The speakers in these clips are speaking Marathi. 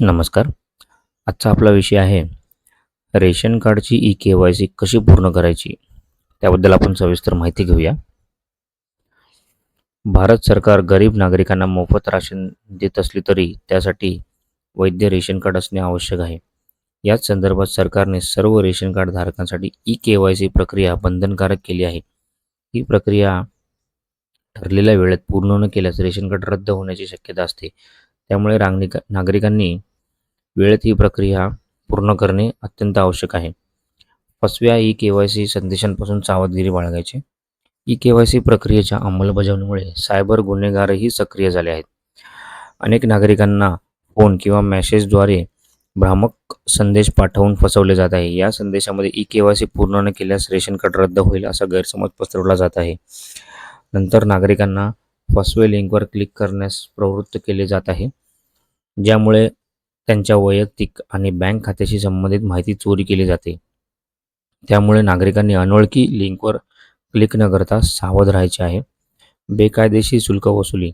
नमस्कार. आजचा आपला विषय आहे रेशन कार्डची ई के वाय सी कशी पूर्ण करायची? त्याबद्दल आपण सविस्तर माहिती घेऊया. भारत सरकार गरीब नागरिकांना मोफत राशन देत असली तरी त्यासाठी वैद्य रेशन कार्ड असणे आवश्यक आहे. याच संदर्भात सरकारने सर्व रेशन कार्ड धारकांसाठी ई के वाय सी प्रक्रिया बंधनकारक केली आहे. ही प्रक्रिया ठरलेल्या वेळेत पूर्ण न केल्यास रेशन कार्ड रद्द होण्याची शक्यता असते. त्यामुळे रांगनिक नागरिकांनी वेळेत ही प्रक्रिया पूर्ण करणे अत्यंत आवश्यक आहे. फसव्या ई के वाय सी संदेशांपासून सावधगिरी बाळगायची. ई के वाय सी प्रक्रियेच्या अंमलबजावणीमुळे सायबर गुन्हेगारही सक्रिय झाले आहेत. अनेक नागरिकांना फोन किंवा मॅसेजद्वारे भ्रामक संदेश पाठवून फसवले जात आहे. या संदेशामध्ये ई के वाय सी पूर्ण न केल्यास रेशन कार्ड रद्द होईल असा गैरसमज पसरवला जात आहे. नंतर नागरिकांना फसवे लिंकवर क्लिक करण्यास प्रवृत्त केले जात आहे ज्यामुळे त्यांच्या वैयक्तिक आणि बँक खात्याशी संबंधित माहिती चोरी केली जाते. त्यामुळे नागरिकांनी अनोळखी लिंकवर क्लिक न करता सावध राहायचे आहे. बेकायदेशीर शुल्क वसुली.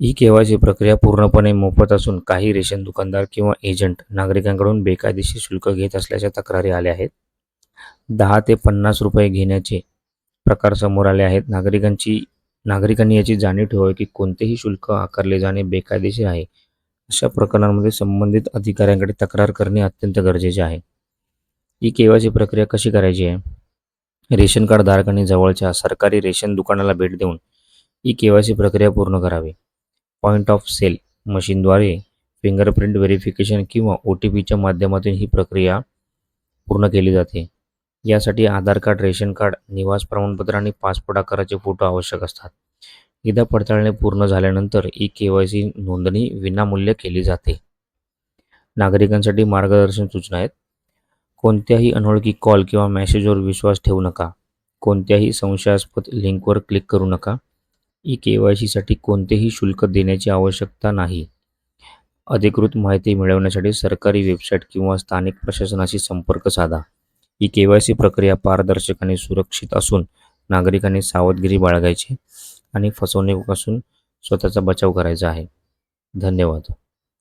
ही के सी प्रक्रिया पूर्णपणे मोफत असून काही रेशन दुकानदार किंवा एजंट नागरिकांकडून बेकायदेशीर शुल्क घेत असल्याच्या तक्रारी आल्या आहेत. दहा ते पन्नास रुपये घेण्याचे प्रकार समोर आले आहेत. नागरिकांची नागरिकांनी याची जाणीव ठेवावी की कोणतेही शुल्क आकारले जाणे बेकायदेशीर आहे. अशा प्रकरणांमध्ये संबंधित अधिकाऱ्यांकडे तक्रार करणे अत्यंत गरजेचे आहे. ई के वाय सी प्रक्रिया कशी करायची आहे? रेशन कार्ड धारकांनी जवळच्या सरकारी रेशन दुकानाला भेट देऊन ई के वाय सी प्रक्रिया पूर्ण करावी. पॉईंट ऑफ सेल मशीनद्वारे फिंगरप्रिंट व्हेरिफिकेशन किंवा ओ टी पीच्या माध्यमातून ही प्रक्रिया पूर्ण केली जाते. यासाठी आधार कार्ड रेशन कार्ड निवास प्रमाणपत्र आणि पासपोर्ट आकाराचे फोटो आवश्यक असतात. एकदा पडताळणी पूर्ण झाल्यानंतर ई के वाय सी नोंदणी विनामूल्य केली जाते. नागरिकांसाठी मार्गदर्शन सूचना आहेत. कोणत्याही अनोळखी कॉल किंवा मॅसेजवर विश्वास ठेवू नका. कोणत्याही संशयास्पद लिंकवर क्लिक करू नका. ई के वाय सीसाठी कोणतेही शुल्क देण्याची आवश्यकता नाही. अधिकृत माहिती मिळवण्यासाठी सरकारी वेबसाईट किंवा स्थानिक प्रशासनाशी संपर्क साधा. ही के वाय सी प्रक्रिया पारदर्शक आणि सुरक्षित असून नागरिकांनी सावधगिरी बाळगायची आणि फसवणुकीपासून स्वतःचा बचाव करायचा आहे. धन्यवाद.